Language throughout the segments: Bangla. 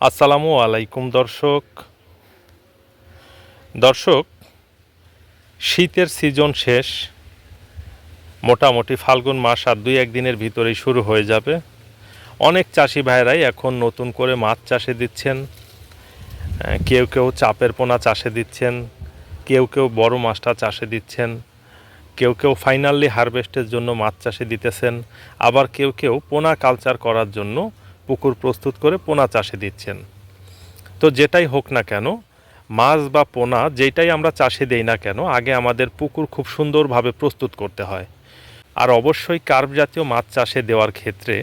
আসসালামু আলাইকুম, দর্শক। দর্শক, শীতের সিজন শেষ। মোটামুটি ফাল্গুন মাস আর দুই একদিনের ভিতরেই শুরু হয়ে যাবে। অনেক চাষি ভাইরাই এখন নতুন করে মাছ চাষে দিচ্ছেন। কেউ কেউ চাপের পোনা চাষে দিচ্ছেন। কেউ কেউ বড় মাছটা চাষে দিচ্ছেন। কেউ কেউ ফাইনালি হারভেস্টের জন্য মাছ চাষে দিতেছেন। আবার কেউ কেউ পোনা কালচার করার জন্য পুকুর প্রস্তুত করে পোনা চাষে দিচ্ছেন। তো যেটাই হোক না কেন, মাছ বা পোনা যেটাই আমরা চাষে দেই না কেন, আগে আমাদের পুকুর খুব সুন্দরভাবে প্রস্তুত করতে হয়। আর অবশ্যই কার্ভ জাতীয় মাছ চাষে দেওয়ার ক্ষেত্রে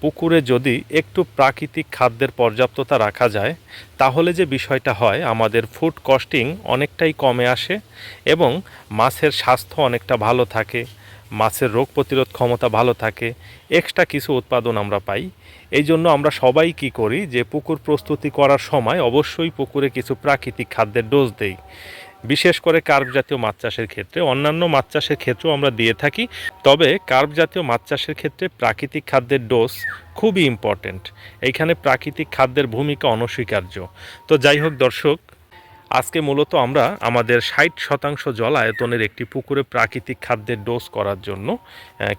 পুকুরে যদি একটু প্রাকৃতিক খাদ্যের পর্যাপ্ততা রাখা যায়, তাহলে যে বিষয়টা হয়, আমাদের ফুড কস্টিং অনেকটাই কমে আসে এবং মাছের স্বাস্থ্য অনেকটা ভালো থাকে। মাছের রোগ প্রতিরোধ ক্ষমতা ভালো থাকে এক্সট্রা কিছু উৎপাদন আমরা পাই। এই জন্য আমরা সবাই কি করি যে পুকুর প্রস্তুতি করার সময় অবশ্যই পুকুরে কিছু প্রাকৃতিক খাদ্যের ডোজ দেই। বিশেষ করে কার্ভ জাতীয় মাছ চাষের ক্ষেত্রে, অন্যান্য মাছ চাষের ক্ষেত্রেও আমরা দিয়ে থাকি। তবে কার্ভ জাতীয় মাছ চাষের ক্ষেত্রে প্রাকৃতিক খাদ্যের ডোজ খুবই ইম্পর্ট্যান্ট এইখানে প্রাকৃতিক খাদ্যের ভূমিকা অনস্বীকার্য। তো যাই হোক দর্শক আজকে মূলত আমরা আমাদের ষাট শতাংশ জল আয়তনের একটি পুকুরে প্রাকৃতিক খাদ্যের ডোজ করার জন্য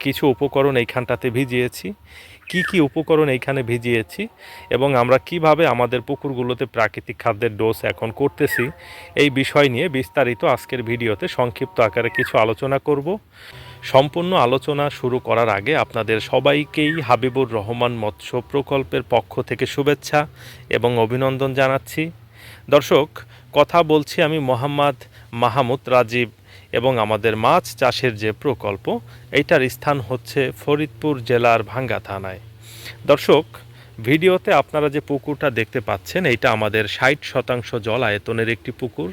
কিছু উপকরণ এইখানটাতে ভিজিয়েছি। কি কি উপকরণ এইখানে ভিজিয়েছি এবং আমরা কীভাবে আমাদের পুকুরগুলোতে প্রাকৃতিক খাদ্যের ডোজ এখন করতেছি, এই বিষয় নিয়ে বিস্তারিত আজকের ভিডিওতে সংক্ষিপ্ত আকারে কিছু আলোচনা করব। সম্পূর্ণ আলোচনা শুরু করার আগে আপনাদের সবাইকেই হাবিবুর রহমান মৎস্য প্রকল্পের পক্ষ থেকে শুভেচ্ছা এবং অভিনন্দন জানাচ্ছি। দর্শক, কথা বলছি আমি মোহাম্মদ মাহমুদ রাজীব এবং আমাদের মাছ চাষের যে প্রকল্প, এইটার স্থান হচ্ছে ফরিদপুর জেলার ভাঙ্গা থানায়। দর্শক, ভিডিওতে আপনারা যে পুকুরটা দেখতে পাচ্ছেন, এইটা আমাদের ষাট শতাংশ জল আয়তনের একটি পুকুর।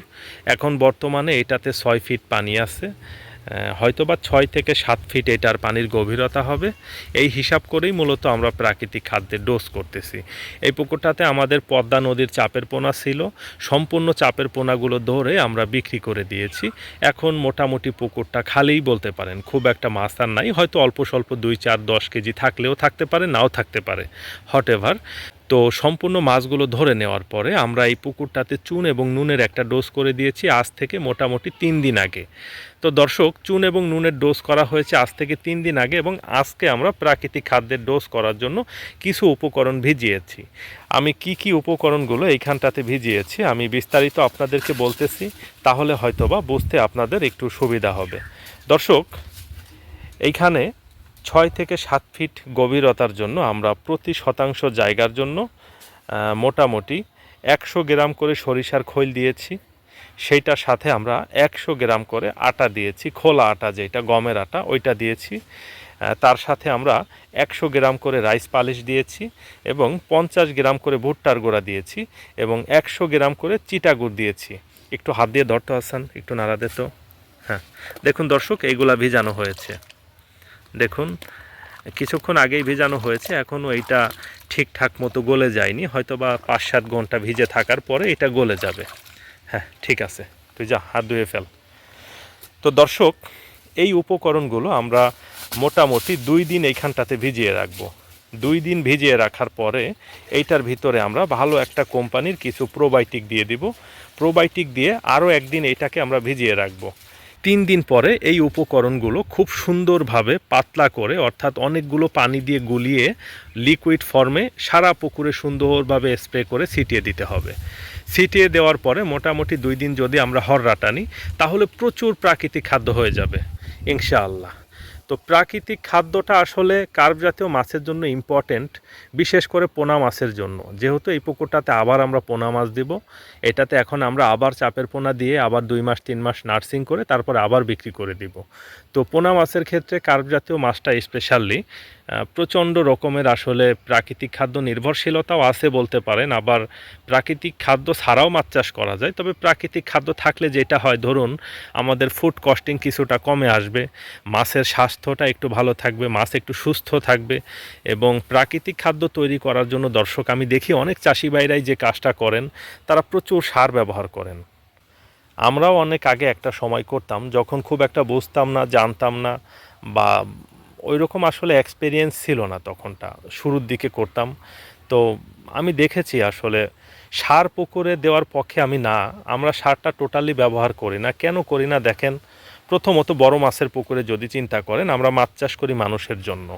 এখন বর্তমানে এটাতে ছয় ফিট পানি আছে। আহ, হয়তোবা ছয় থেকে সাত ফিট এটার পানির গভীরতা হবে। এই হিসাব করেই মূলত আমরা প্রাকৃতিক খাদ্যের ডোজ করতেছি। এই পুকুরটাতে আমাদের পদ্মা নদীর চাপের পোনা ছিল। সম্পূর্ণ চাপের পোনাগুলো ধরে আমরা বিক্রি করে দিয়েছি। এখন মোটামুটি পুকুরটা খালিই বলতে পারেন। খুব একটা মাছ আর নাই। হয়তো অল্প স্বল্প দুই চার দশ কেজি থাকলেও থাকতে পারে নাও থাকতে পারে। হট এভার তো সম্পূর্ণ মাছগুলো ধরে নেওয়ার পরে আমরা এই পুকুরটাতে চুন এবং নুনের একটা ডোজ করে দিয়েছি আজ থেকে মোটামুটি তিন দিন আগে। তো দর্শক, চুন এবং নুনের ডোজ করা হয়েছে আজ থেকে তিন দিন আগে এবং আজকে আমরা প্রাকৃতিক খাদ্যের ডোজ করার জন্য কিছু উপকরণ ভিজিয়েছি। আমি কি কি উপকরণগুলো এইখানটাতে ভিজিয়েছি আমি বিস্তারিত আপনাদেরকে বলতেছি, তাহলে হয়তোবা বুঝতে আপনাদের একটু সুবিধা হবে। দর্শক, এইখানে ছয় থেকে সাত ফিট গভীরতার জন্য আমরা প্রতি শতাংশ জায়গার জন্য মোটামুটি একশো গ্রাম করে সরিষার খৈল দিয়েছি। সেইটার সাথে আমরা একশো গ্রাম করে আটা দিয়েছি, খোলা আটা যেটা, গমের আটা, ওইটা দিয়েছি। তার সাথে আমরা একশো গ্রাম করে রাইস পালিশ দিয়েছি এবং পঞ্চাশ গ্রাম করে ভুট্টার গোড়া দিয়েছি এবং একশো গ্রাম করে চিটা গুড় দিয়েছি। একটু হাত দিয়ে ধরতে আসান একটু নাড়া দে তো। হ্যাঁ দেখুন দর্শক, এইগুলা ভিজানো হয়েছে। দেখুন, কিছুক্ষণ আগেই ভেজানো হয়েছে, এখনও এইটা ঠিকঠাক মতো গলে যায়নি হয়তো বা পাঁচ সাত ঘণ্টা ভিজে থাকার পরে এটা গলে যাবে। হ্যাঁ ঠিক আছে, তুই যা, হাত ধুয়ে ফেল। তো দর্শক, এই উপকরণগুলো আমরা মোটামুটি দুই দিন এইখানটাতে ভিজিয়ে রাখব। দুই দিন ভিজিয়ে রাখার পরে এইটার ভিতরে আমরা ভালো একটা কোম্পানির কিছু প্রোবায়োটিক দিয়ে দিব। প্রোবায়োটিক দিয়ে আরও একদিন এইটাকে আমরা ভিজিয়ে রাখব। তিন দিন পরে এই উপকরণগুলো খুব সুন্দরভাবে পাতলা করে, অর্থাৎ অনেকগুলো পানি দিয়ে গুলিয়ে লিকুইড ফর্মে সারা পুকুরে সুন্দরভাবে স্প্রে করে ছিটিয়ে দিতে হবে। ছিটিয়ে দেওয়ার পরে মোটামুটি দুই দিন যদি আমরা হররা টানি, তাহলে প্রচুর প্রাকৃতিক খাদ্য হয়ে যাবে, ইনশাআল্লাহ। তো প্রাকৃতিক খাদ্যটা আসলে কার্ভ জাতীয় মাছের জন্য ইম্পর্টেন্ট বিশেষ করে পোনা মাছের জন্য। যেহেতু এই পুকুরটাতে আবার আমরা পোনা মাছ দিব, এটাতে এখন আমরা আবার চাপের পোনা দিয়ে আবার দুই মাস, তিন মাস নার্সিং করে তারপর আবার বিক্রি করে দিব। তো পোনা মাছের ক্ষেত্রে কার্ভ জাতীয় মাছটা স্পেশালি প্রচণ্ড রকমের আসলে প্রাকৃতিক খাদ্য নির্ভরশীলতাও আছে বলতে পারেন। আবার প্রাকৃতিক খাদ্য ছাড়াও মাছ চাষ করা যায়। তবে প্রাকৃতিক খাদ্য থাকলে যেটা হয়, ধরুন আমাদের ফুড কস্টিং কিছুটা কমে আসবে, মাছের স্বাস্থ্যটা একটু ভালো থাকবে, মাছ একটু সুস্থ থাকবে এবং প্রাকৃতিক খাদ্য তৈরি করার জন্য দর্শক, আমি দেখি অনেক চাষি ভাইরাই যে কাজটা করেন, তারা প্রচুর সার ব্যবহার করেন। আমরাও অনেক আগে একটা সময় করতাম, যখন খুব একটা বুঝতাম না, জানতাম না বা ওই রকম আসলে এক্সপিরিয়েন্স ছিল না তখনটা। শুরুর দিকে করতাম। তো আমি দেখেছি আসলে সার পুকুরে দেওয়ার পক্ষে আমি না। আমরা সারটা টোটালি ব্যবহার করি না। কেন করি না দেখেন? প্রথমত বড় মাছের পুকুরে যদি চিন্তা করেন, আমরা মাছ চাষ করি মানুষের জন্য।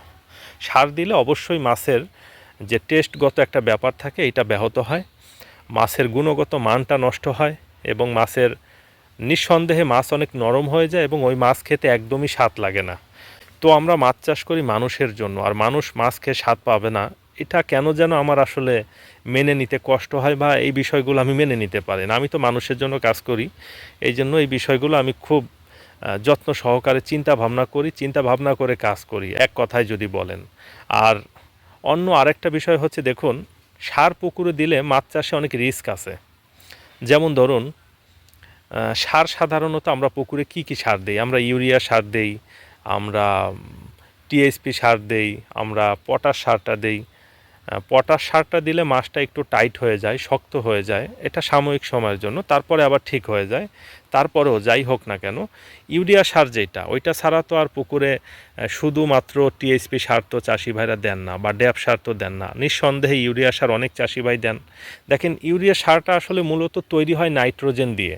সার দিলে অবশ্যই মাছের যে টেস্টগত একটা ব্যাপার থাকে, এটা ব্যাহত হয়। মাছের গুণগত মানটা নষ্ট হয় এবং মাছের নিঃসন্দেহে মাছ অনেক নরম হয়ে যায় এবং ওই মাছ খেতে একদমই স্বাদ লাগে না। তো আমরা মাছ চাষ করি মানুষের জন্য, আর মানুষ মাছ খেয়ে স্বাদ পাবে না, এটা কেন যেন আমার আসলে মেনে নিতে কষ্ট হয় বা এই বিষয়গুলো আমি মেনে নিতে পারি না। আমি তো মানুষের জন্য কাজ করি, এই জন্য এই বিষয়গুলো আমি খুব যত্ন সহকারে চিন্তা ভাবনা করি, চিন্তা ভাবনা করে কাজ করি, এক কথায় যদি বলেন। আর অন্য আরেকটা বিষয় হচ্ছে, দেখুন, সার পুকুরে দিলে মাছ চাষে অনেক রিস্ক আছে। যেমন ধরুন সার সাধারণত আমরা পুকুরে কি কি সার দেই? আমরা ইউরিয়া সার দেই আমরা টিএসপি সার দেই, আমরা পটাশ সারটা দেই। পটাশ সারটা দিলে মাছটা একটু টাইট হয়ে যায়, শক্ত হয়ে যায়। এটা সাময়িক সময়ের জন্য, তারপরে আবার ঠিক হয়ে যায়। তারপরেও যাই হোক না কেন, ইউরিয়া সার যেটা, ওইটা ছাড়া তো আর পুকুরে শুধুমাত্র টিএসপি সার তো চাষি ভাইরা দেন না বা ড্যাপ সার তো দেন না। নিঃসন্দেহে ইউরিয়া সার অনেক চাষি ভাই দেন। দেখেন, ইউরিয়া সারটা আসলে মূলত তৈরি হয় নাইট্রোজেন দিয়ে।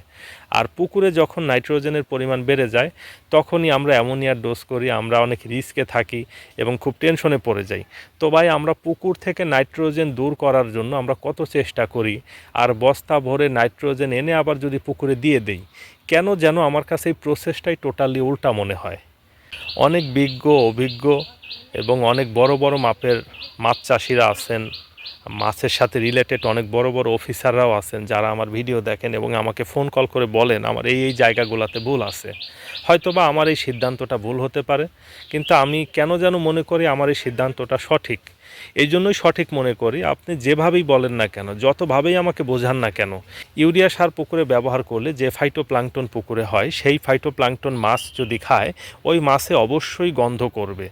আর পুকুরে যখন নাইট্রোজেনের পরিমাণ বেড়ে যায়, তখনই আমরা অ্যামোনিয়ার ডোজ করি, আমরা অনেক রিস্কে থাকি এবং খুব টেনশনে পড়ে যাই। তো ভাই, আমরা পুকুর থেকে নাইট্রোজেন দূর করার জন্য আমরা কত চেষ্টা করি? আর বস্তা ভরে নাইট্রোজেন এনে আবার যদি পুকুরে দিয়ে দেই কেন যেন আমার কাছে এই প্রসেসটাই টোটালি উল্টা মনে হয়। অনেক বিজ্ঞ, অভিজ্ঞ এবং অনেক বড় বড় মাপের মাছ চাষিরা আছেন। মাছের সাথে রিলেটেড অনেক বড় বড় অফিসাররাও আছেন যারা আমার ভিডিও দেখেন এবং আমাকে ফোন কল করে বলেন, আমার এই এই জায়গাগুলোতে ভুল আছে। হয়তোবা আমার এই সিদ্ধান্তটা ভুল হতে পারে, কিন্তু আমি কেন যেন মনে করি আমার এই সিদ্ধান্তটা সঠিক। এই জন্যই সঠিক মনে করি, আপনি যেভাবেই বলেন না কেন, যতভাবেই আমাকে বোঝান না কেন, ইউরিয়া সার পুকুরে ব্যবহার করলে যে ফাইটোপ্লাঙ্কটন পুকুরে হয়, সেই ফাইটোপ্লাঙ্কটন মাছ যদি খায়, ওই মাছে অবশ্যই গন্ধ করবে।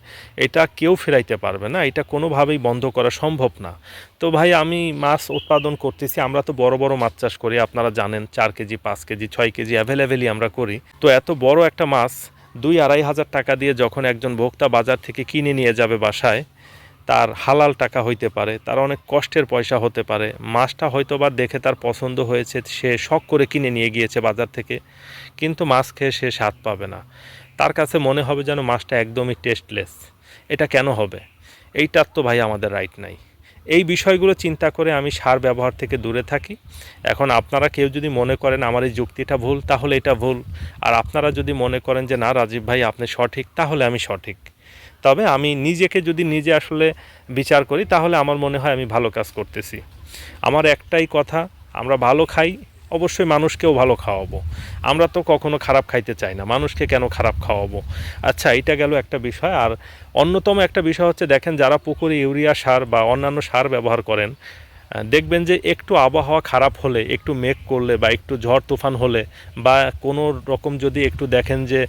এটা কেউ ফেরাইতে পারবে না, এটা কোনোভাবেই বন্ধ করা সম্ভব না। তো ভাই, আমি মাছ উৎপাদন করতেছি, আমরা তো বড় বড় মাছ চাষ করি, আপনারা জানেন, চার কেজি, পাঁচ কেজি, ছয় কেজি অ্যাভেলেবেলই আমরা করি। তো এত বড় একটা মাছ, দুই আড়াই হাজার টাকা দিয়ে যখন একজন ভোক্তা বাজার থেকে কিনে নিয়ে যাবে বাসায় তার হালাল টাকা হইতে পারে, তার অনেক কষ্টের পয়সা হতে পারে, মাছটা হয়তো বা দেখে তার পছন্দ হয়েছে, সে শখ করে কিনে নিয়ে গিয়েছে বাজার থেকে, কিন্তু মাছ খেয়ে সে স্বাদ পাবে না। তার কাছে মনে হবে যেন মাছটা একদমই টেস্টলেস এটা কেন হবে? এইটার তো ভাই আমাদের রাইট নাই। এই বিষয়গুলো চিন্তা করে আমি সার ব্যবহার থেকে দূরে থাকি। এখন আপনারা কেউ যদি মনে করেন আমার এই যুক্তিটা ভুল, তাহলে এটা ভুল। আর আপনারা যদি মনে করেন যে, না রাজীব ভাই, আপনি সঠিক, তাহলে আমি সঠিক। তবে আমি নিজেকে যদি নিজে আসলে বিচার করি, তাহলে আমার মনে হয় আমি ভালো কাজ করতেছি। আমার একটাই কথা, আমরা ভালো খাই, অবশ্যই মানুষকেও ভালো খাওয়াবো। আমরা তো কখনো খারাপ খাইতে চাই না, মানুষকে কেন খারাপ খাওয়াবো? আচ্ছা এটা গেল একটা বিষয়। আর অন্যতম একটা বিষয় হচ্ছে, দেখেন যারা পুকুরে ইউরিয়া সার বা অন্যান্য সার ব্যবহার করেন দেখবেন যে একটু আবহাওয়া খারাপ হলে, একটু মেঘ করলে বা একটু ঝড় তুফান হলে বা কোনো রকম যদি একটু দেখেন যে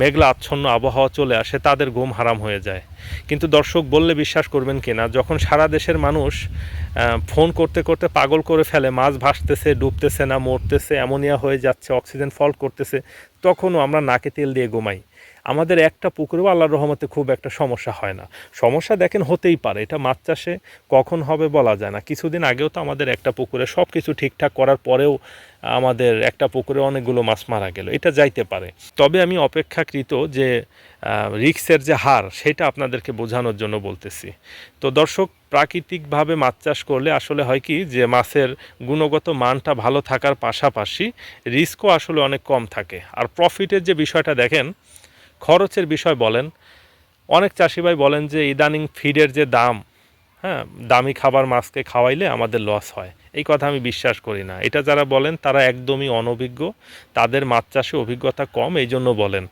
মেঘলা আচ্ছন্ন আবহাওয়া চলে আসে, তাদের ঘুম হারাম হয়ে যায়। কিন্তু দর্শক বললে বিশ্বাস করবেন কি না যখন সারা দেশের মানুষ ফোন করতে করতে পাগল করে ফেলে, মাছ ভাসতেছে, ডুবতেছে না, মরতেছে, অ্যামোনিয়া হয়ে যাচ্ছে, অক্সিজেন ফল্ট করতেছে, তখনও আমরা নাকে তেল দিয়ে ঘুমাই। আমাদের একটা পুকুরেও আল্লাহর রহমতে খুব একটা সমস্যা হয় না। সমস্যা দেখেন হতেই পারে, এটা মাছ চাষে কখন হবে বলা যায় না। কিছুদিন আগেও তো আমাদের একটা পুকুরে সব কিছু ঠিকঠাক করার পরেও আমাদের একটা পুকুরে অনেকগুলো মাছ মারা গেল, এটা যাইতে পারে। তবে আমি অপেক্ষাকৃত যে রিক্সের যে হার, সেটা আপনাদেরকে বোঝানোর জন্য বলতেছি। তো দর্শক, প্রাকৃতিকভাবে মাছ চাষ করলে আসলে হয় কি যে, মাছের গুণগত মানটা ভালো থাকার পাশাপাশি রিস্কও আসলে অনেক কম থাকে। আর প্রফিটের যে বিষয়টা দেখেন খরচের বিষয় বলেন, অনেক চাষি ভাই বলেন যে ইদানিং ফিডের যে দাম হ্যাঁ দামি খাবার মাছকে খাওয়াইলে আমাদের লস হয়। এই কথা আমি বিশ্বাস করি না। এটা যারা বলেন, তারা একদমই অনভিজ্ঞ। তাদের মাছ চাষে অভিজ্ঞতা কম এই জন্য বলেন।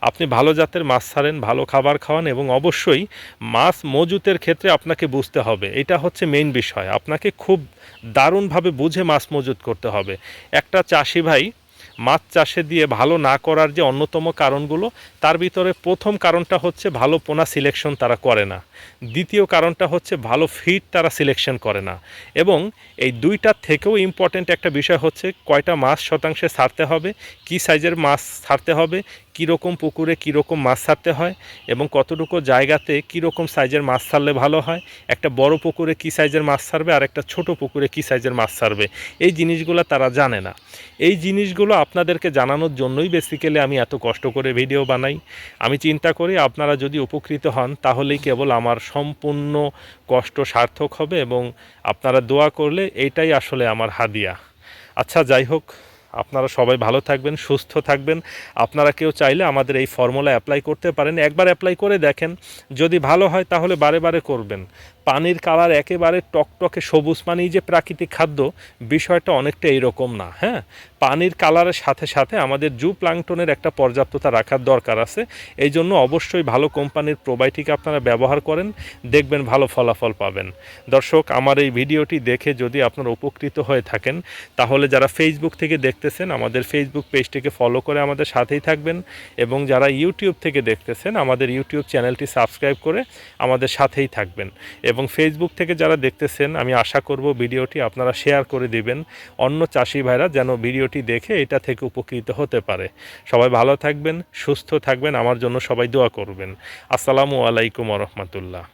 আপনি ভালো জাতের মাছ ছাড়েন, ভালো খাবার খাওয়ান এবং অবশ্যই মাছ মজুতের ক্ষেত্রে আপনাকে বুঝতে হবে। এটা হচ্ছে মেইন বিষয়। আপনাকে খুব দারুণভাবে বুঝে মাছ মজুত করতে হবে। একটা চাষি ভাই মাছ চাষে দিয়ে ভালো না করার যে অন্যতম কারণগুলো, তার ভিতরে প্রথম কারণটা হচ্ছে ভালো পোনা সিলেকশন তারা করে না। দ্বিতীয় কারণটা হচ্ছে ভালো ফিড তারা সিলেকশন করে না। এবং এই দুইটার থেকেও ইম্পর্ট্যান্ট একটা বিষয় হচ্ছে কয়টা মাছ শতাংশে ছাড়তে হবে, কি সাইজের মাছ ছাড়তে হবে কীরকম পুকুরে কীরকম মাছ ছাড়তে হয় এবং কতটুকু জায়গাতে কীরকম সাইজের মাছ ছাড়লে ভালো হয়, একটা বড় পুকুরে কী সাইজের মাছ ছাড়বে আর একটা ছোট পুকুরে কী সাইজের মাছ ছাড়বে, এই জিনিসগুলো তারা জানে না। এই জিনিসগুলো আপনাদেরকে জানানোর জন্যই বেসিক্যালি আমি এত কষ্ট করে ভিডিও বানাই। আমি চিন্তা করি আপনারা যদি উপকৃত হন, তাহলেই কেবল আমার সম্পূর্ণ কষ্ট সার্থক হবে এবং আপনারা দোয়া করলে এইটাই আসলে আমার হাদিয়া। আচ্ছা যাই হোক আপনারা সবাই ভালো থাকবেন, সুস্থ থাকবেন। আপনারা কেউ চাইলে আমাদের এই ফর্মুলা অ্যাপ্লাই করতে পারেন। একবার অ্যাপ্লাই করে দেখেন। যদি ভালো হয় তাহলে বারে বারে করবেন। পানির কালার একেবারে টকটকে সবুজ পানি যে প্রাকৃতিক খাদ্য, বিষয়টা অনেকটা এইরকম না হ্যাঁ? পানির কালারের সাথে সাথে আমাদের জু প্লাংটনের একটা পর্যাপ্ততা রাখার দরকার আছে। এই জন্য অবশ্যই ভালো কোম্পানির প্রোবায়োটিক আপনারা ব্যবহার করেন, দেখবেন ভালো ফলাফল পাবেন। দর্শক, আমার এই ভিডিওটি দেখে যদি আপনারা উপকৃত হয়ে থাকেন, তাহলে যারা ফেসবুক থেকে দেখতেছেন, আমাদের ফেসবুক পেজটিকে ফলো করে আমাদের সাথেই থাকবেন এবং যারা ইউটিউব থেকে দেখতেছেন, আমাদের ইউটিউব চ্যানেলটি সাবস্ক্রাইব করে আমাদের সাথেই থাকবেন। এবং ফেসবুক থেকে যারা দেখতেছেন, আমি আশা করব ভিডিওটি আপনারা শেয়ার করে দিবেন। অন্য চাষি ভাইরা যেন ভিডিওটি দেখে এটা থেকে উপকৃত হতে পারে। সবাই ভালো থাকবেন, সুস্থ থাকবেন, আমার জন্য সবাই দোয়া করবেন। আসসালামু আলাইকুম রহমতুল্লাহ।